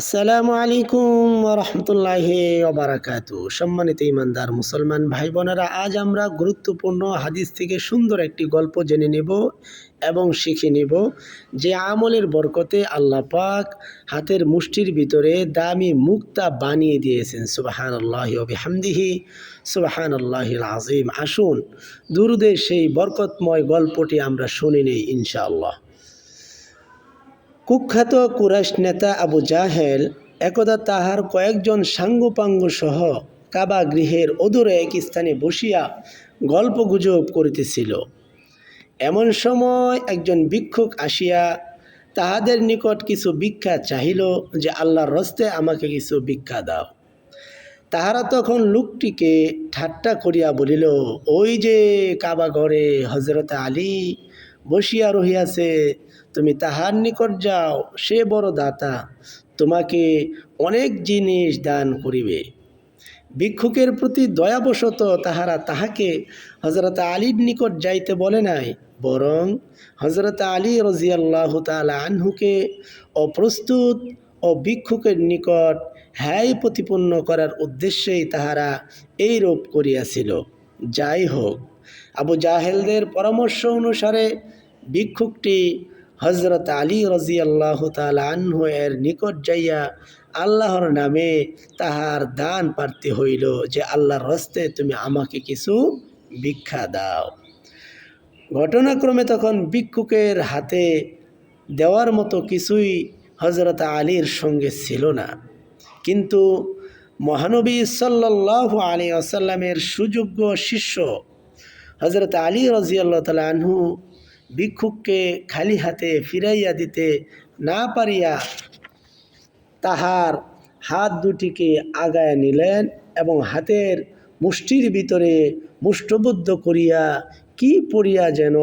আসসালামু আলাইকুম রহমতুল্লাহ ওবরাকাত সম্মানিত ইমানদার মুসলমান ভাই বোনেরা, আজ আমরা গুরুত্বপূর্ণ হাদিস থেকে সুন্দর একটি গল্প জেনে নেব এবং শিখে নেব যে আমলের বরকতে আল্লাহ পাক হাতের মুষ্টির ভিতরে দামি মুক্তা বানিয়ে দিয়েছেন। সুবাহান আল্লাহ হামদিহি সুবাহান আল্লাহ আজিম আসুন দুরুদে সেই বরকতময় গল্পটি আমরা শুনে নেই ইনশাআল্লাহ। কুখ্যাত কুরাইশ নেতা আবু জাহেল একদা তাহার কয়েকজন সাঙ্গপাঙ্গ সহ কাবা গৃহের অদূরে এক স্থানে বসিয়া গল্প গুজব করিতেছিল। এমন সময় একজন ভিক্ষুক আসিয়া তাহাদের নিকট কিছু ভিক্ষা চাহিল যে, আল্লাহর রস্তে আমাকে কিছু ভিক্ষা দাও। তাহারা তখন লোকটিকে ঠাট্টা করিয়া বলিল, ওই যে কাবা ঘরে হজরত আলী বসিয়া রহিয়াছে, তুমি তাহার নিকট যাও, সে বড় দাতা তোমাকে অনেক জিনিস দান করিবে। ভিক্ষুকের প্রতি দয়াবশত তাহারা তাহাকে হজরত আলীর নিকট যাইতে বলে নাই, বরং হজরত আলী রজিয়াল্লাহ তালা আনহুকে অপ্রস্তুত ও ভিক্ষুকের নিকট হ্যায় প্রতিপন্ন করার উদ্দেশ্যেই তাহারা এই রূপ করিয়াছিল। যাই হোক আবু জাহেলদের পরামর্শ অনুসারে ভিক্ষুকটি হজরত আলী রাজি আল্লাহ আনহু এর নিকট যাইয়া আল্লাহর নামে তাহার দান প্রার্থী হইল যে আল্লাহর হস্তে তুমি আমাকে কিছু ভিক্ষা দাও। ঘটনাক্রমে তখন ভিক্ষুকের হাতে দেওয়ার মতো কিছুই হজরত আলীর সঙ্গে ছিল না। কিন্তু মহানবী সাল্লাহ আলী আসাল্লামের সুযোগ্য শিষ্য হজরত আলী রাজিয়াল্লাহ তালা আনহু ভিক্ষুককে খালি হাতে ফিরাইয়া দিতে না পারিয়া তাহার হাত দুটিকে আগায় নিলেন এবং হাতের মুষ্টির ভিতরে মুষ্টবুদ্ধ করিয়া কি পড়িয়া যেন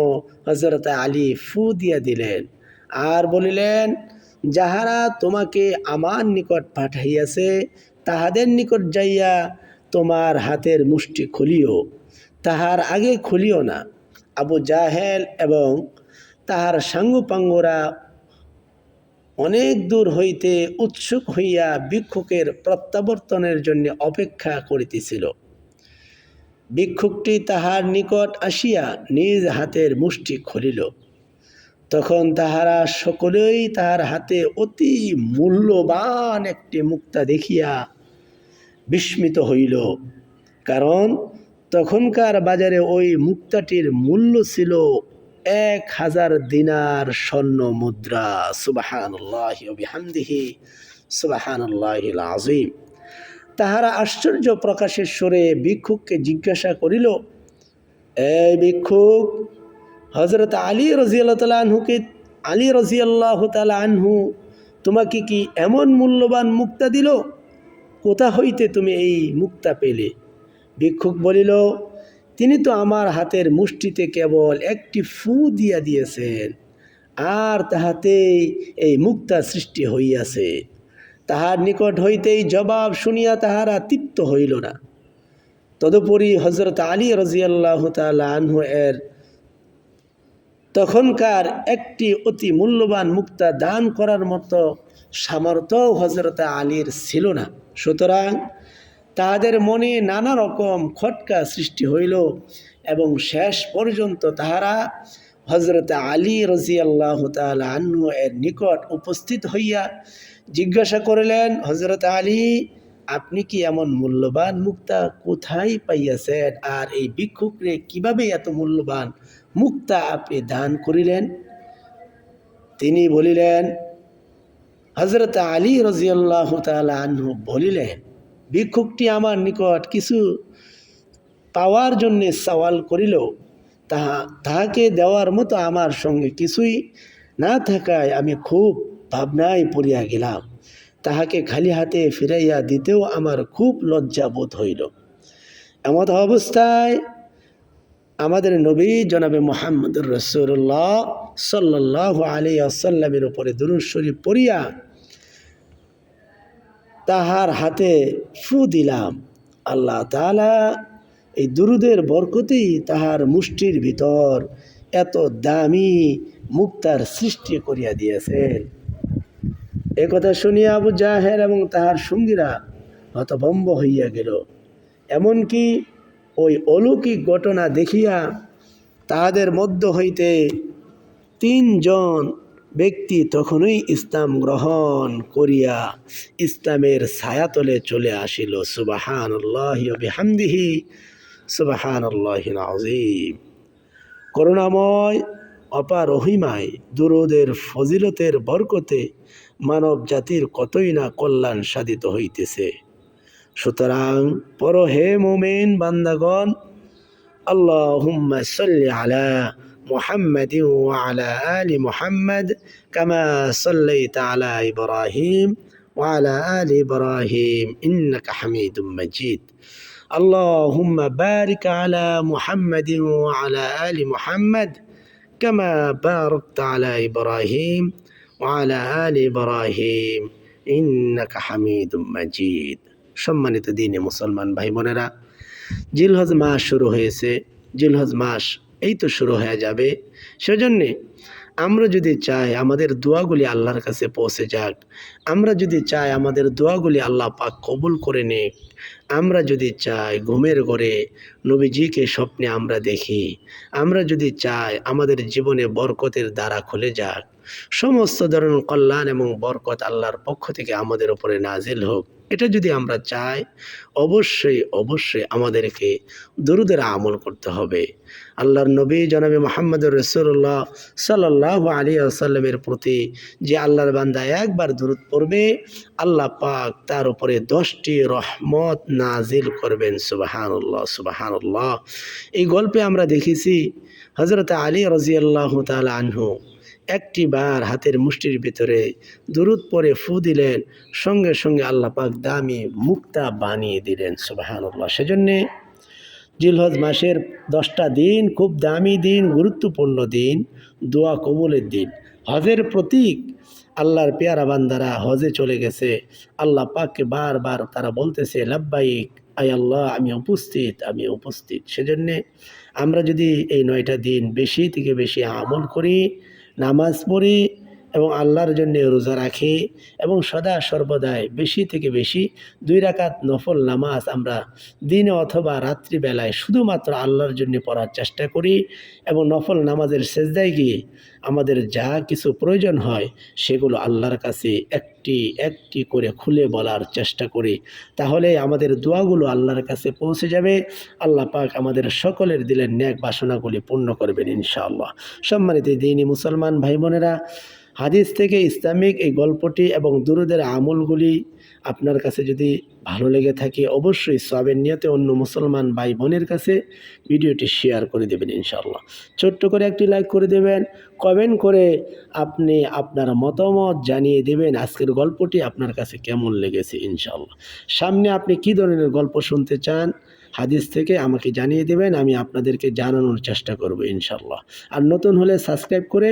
হজরত আলী ফু দিয়া দিলেন। আর বলিলেন, যাহারা তোমাকে আমার নিকট পাঠাইয়াছে, তাহাদের নিকট যাইয়া তোমার হাতের মুষ্টি খুলিও। তাহার আগে খুলিও না। আবু জাহেল এবং তাহার সাঙ্গুপাঙ্গরা অনেক দূর হইতে উৎসুক হইয়া ভিক্ষুকের প্রত্যাবর্তনের জন্য অপেক্ষা করিতেছিল। ভিক্ষুকটি তাহার নিকট আসিয়া নিজ হাতের মুষ্টি খুলিল। তখন তাহারা সকলেই তাহার হাতে অতি মূল্যবান একটি মুক্তা দেখিয়া বিস্মিত হইল। কারণ তখনকার বাজারে ওই মুক্তাটির মূল্য ছিল এক হাজার দিনার স্বর্ণ মুদ্রা। সুবাহান্লাহিহামদিহি সুবাহান্লাহ আজিম তাহারা আশ্চর্য প্রকাশের স্বরে ভিক্ষুককে জিজ্ঞাসা করিল, এ ভিক্ষুক হজরত আলী রাজিয়াল্লাহ তালা আনহুকে, আলী রাজিয়াল্লাহ তালা আনহু তোমাকে কি এমন মূল্যবান মুক্তা দিল? কোথা হইতে তুমি এই মুক্তা পেলে? ভিক্ষুক বলিল, তিনি তো আমার হাতের মুষ্টিতে কেবল একটি ফু দিয়া দিয়েছেন, আর তাহাতেই এই মুক্তা সৃষ্টি হইয়াছে। তাহার নিকট হইতেই জবাব শুনিয়া তাহারা তৃপ্ত হইল না। তদুপরি হজরত আলী রাজিয়াল্লাহ আনহু এর তখনকার একটি অতি মূল্যবান মুক্তা দান করার মতো সামর্থ্য হজরত আলীর ছিল না। সুতরাং তাহাদের মনে নানা রকম খটকা সৃষ্টি হইল এবং শেষ পর্যন্ত তাহারা হজরত আলী রাজি আল্লাহ আন্নু এর নিকট উপস্থিত হইয়া জিজ্ঞাসা করিলেন হজরত আলী, আপনি কি এমন মূল্যবান মুক্তা কোথায় পাইয়াছেন? আর এই ভিক্ষুকরে কীভাবে এত মূল্যবান মুক্তা আপনি দান করিলেন? তিনি বলিলেন হজরত আলী রাজিয়াল্লাহ তালা আনহু বলিলেন ভিক্ষুকটি আমার নিকট কিছু পাওয়ার জন্যে সওয়াল করিল তাহা, তাহাকে দেওয়ার মতো আমার সঙ্গে কিছুই না থাকায় আমি খুব ভাবনায় পড়িয়া গেলাম। তাহাকে খালি হাতে ফিরাইয়া দিতেও আমার খুব লজ্জা বোধ হইল। এমত অবস্থায় আমাদের নবী জনাবে মোহাম্মদুর রসুল্লাহ সাল্লাহ আলী আসাল্লামের উপরে দুরুশ্বরী পড়িয়া তাহার হাতে ফু দিলাম। আল্লাহ তালা এই দুরুদের বরকতেই তাহার মুষ্টির ভিতর এত দামি মুক্তার সৃষ্টি করিয়া দিয়েছেন। এ কথা শুনিয়া আবু জাহের এবং তাহার সঙ্গীরা হতভম্ব হইয়া গেল। এমনকি ওই অলৌকিক ঘটনা দেখিয়া তাহাদের মধ্য হইতে তিনজন ব্যক্তি তখনই ইসলাম গ্রহণ করিয়া ইসলামের ছায়াতলে চলে আসিল। সুবাহান বিহামদিহি সুবাহান আজিম করুণাময় অপার দুরুদের ফজিলতের বরকতে মানব জাতির কতই না কল্যাণ সাধিত হইতেছে। সুতরাং পর হে মোমেন বান্দাগণ আল্লাহ আলা محمد وعلى آل محمد كما صليت على إبراهيم وعلى آل إبراهيم إنك حميد مجيد اللهم بارك على محمد وعلى آل محمد كما باركت على إبراهيم وعلى آل إبراهيم إنك حميد مجيد সম্মানিত দিনে মুসলমান ভাই বোনেরা জিলহজ মাস শুরু হয়েছে জিলহজ মাস এই তো শুরু হয়ে যাবে। সেজন্যে আমরা যদি চাই আমাদের দোয়াগুলি আল্লাহর কাছে পৌঁছে যাক, আমরা যদি চাই আমাদের দোয়াগুলি আল্লাহ পাক কবুল করে নিক, আমরা যদি চাই ঘুমের ঘরে নবীজিকে স্বপ্নে আমরা দেখি, আমরা যদি চাই আমাদের জীবনে বরকতের দ্বারা খুলে যাক, সমস্ত ধরনের কল্যাণ এবং বরকত আল্লাহর পক্ষ থেকে আমাদের উপরে নাজিল হোক। এটা যদি আমরা চাই, অবশ্যই অবশ্যই আমাদেরকে দরুদের আমল করতে হবে। আল্লাহর নবী জনাবি মোহাম্মদ রসুল্লাহ সাল্লাহ আলী আসাল্লামের প্রতি যে আল্লাহর বান্দা একবার দূরত পড়বে, আল্লাহ পাক তার উপরে দশটি রহমত নাজিল করবেন। সুবাহানুল্লাহ সুবাহানুল্লাহ। এই গল্পে আমরা দেখেছি হজরত আলী রাজিয়াল্লাহ তাল আনহু একটি বার হাতের মুষ্টির ভিতরে দুরুদ পরে ফু দিলেন, সঙ্গে সঙ্গে আল্লাহ পাক দামি মুক্তা বানিয়ে দিলেন, সুবাহানুল্লাহ। সেজন্যে জিলহজ মাসের দশটা দিন খুব দামি দিন, গুরুত্বপূর্ণ দিন, দোয়া কবুলের দিন। হজের প্রতীক আল্লাহর পেয়ারা বান্দারা হজে চলে গেছে। আল্লাহ পাককে বারবার তারা বলতেছে, লাব্বাইক আই আল্লাহ, আমি উপস্থিত আমি উপস্থিত। সেজন্যে আমরা যদি এই নয়টা দিন বেশি থেকে বেশি আমল করি নামাজ পড়ি এবং আল্লাহর জন্য রোজা রাখি এবং সদা সর্বদাই বেশি থেকে বেশি দুই রাকাত নফল নামাজ আমরা দিনে অথবা রাত্রিবেলায় শুধুমাত্র আল্লাহর জন্য পড়ার চেষ্টা করি এবং নফল নামাজের সেজদায় গিয়ে আমাদের যা কিছু প্রয়োজন হয় সেগুলো আল্লাহর কাছে একটি একটি করে খুলে বলার চেষ্টা করি। তাহলে আমাদের দোয়াগুলো আল্লাহর কাছে পৌঁছে যাবে। আল্লাহ পাক আমাদের সকলের দিলের ন্যাক বাসনাগুলি পূর্ণ করবেন ইনশাআল্লাহ। সম্মানিত দিনী মুসলমান ভাই বোনেরা হাদিস থেকে ইসলামিক এই গল্পটি এবং দুরুদের আমলগুলি আপনার কাছে যদি ভালো লেগে থাকে, অবশ্যই সবের নিয়তে অন্য মুসলমান ভাই বোনের কাছে ভিডিওটি শেয়ার করে দেবেন ইনশাল্লাহ ছোট্ট করে একটি লাইক করে দেবেন, কমেন্ট করে আপনি আপনার মতামত জানিয়ে দেবেন আজকের গল্পটি আপনার কাছে কেমন লেগেছে ইনশাল্লাহ সামনে আপনি কি ধরনের গল্প শুনতে চান, হাদিস থেকে আমাকে জানিয়ে দেবেন, আমি আপনাদেরকে জানানোর চেষ্টা করব ইনশাল্লাহ আর নতুন হলে সাবস্ক্রাইব করে